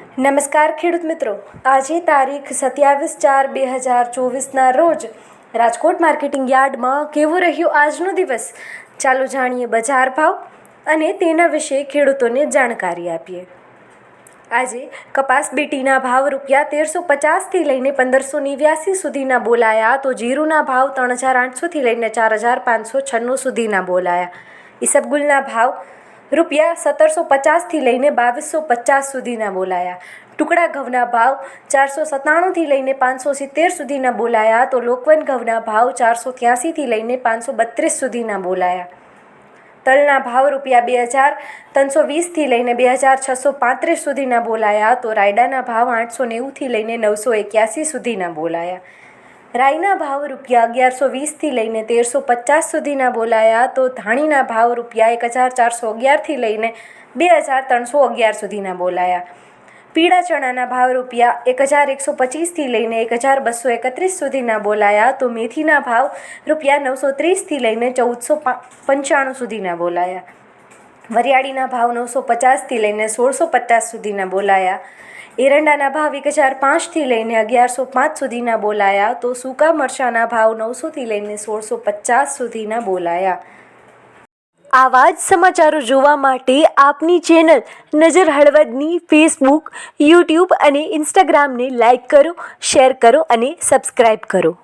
નમસ્કાર ખેડૂત મિત્રો. આજે તારીખ સત્યાવીસ ચાર બે હજાર ચોવીસના રોજ રાજકોટ માર્કેટિંગ યાર્ડમાં કેવો રહ્યો આજનો દિવસ? ચાલો જાણીએ બજાર ભાવ અને તેના વિશે ખેડૂતોને જાણકારી આપીએ. આજે કપાસ બેટીના ભાવ રૂપિયા તેરસો પચાસથી લઈને પંદરસો નેવ્યાસી સુધીના બોલાયા. તો જીરુના ભાવ ત્રણ હજાર આઠસોથી લઈને ચાર હજાર પાંચસો છન્નું સુધીના બોલાયા. ઈસબગુલના ભાવ રૂપિયા સત્તરસો પચાસથી લઈને બાવીસો પચાસ સુધીના બોલાયા. ટુકડા ઘઉંના ભાવ ચારસો સત્તાણુંથી લઈને પાંચસો સિત્તેર સુધીના બોલાયા તો લોકવન ઘઉંના ભાવ ચારસો ત્યાસીથી લઈને પાંચસો બત્રીસ સુધીના બોલાયા. તલના ભાવ રૂપિયા બે હજાર ત્રણસો વીસથી લઈને બે હજાર છસો પાંત્રીસ સુધીના બોલાયા તો રાયડાના ભાવ આઠસો નેવુંથી લઈને નવસો એક્યાસી સુધીના બોલાયા. રાઈના ભાવ રૂપિયા અગિયારસો વીસથી લઈને તેરસો પચાસ સુધીના બોલાયા તો ધાણીના ભાવ રૂપિયા એક હજાર ચારસો અગિયારથી લઈને બે હજાર ત્રણસો અગિયાર સુધીના બોલાયા. પીળા ચણાના ભાવ રૂપિયા એક હજાર એકસો પચીસથી લઈને એક હજાર બસો એકત્રીસ સુધીના બોલાયા તો મેથીના ભાવ રૂપિયા નવસો ત્રીસથી લઈને ચૌદસો પંચાણું સુધીના બોલાયા. વરિયાળીના ભાવ નવસો પચાસથી લઈને સોળસો પચાસ સુધીના બોલાયા. એરંડાના ભાવ એક હજાર પાંચથી લઈને અગિયારસો પાંચ સુધીના બોલાયા તો સૂકા મરચાના ભાવ નવસોથી લઈને સોળસો પચાસ સુધીના બોલાયા. આવા જ સમાચારો જોવા માટે આપની ચેનલ નજર હળવદની ફેસબુક, યુટ્યુબ અને ઇન્સ્ટાગ્રામને લાઈક કરો, શેર કરો અને સબસ્ક્રાઈબ કરો.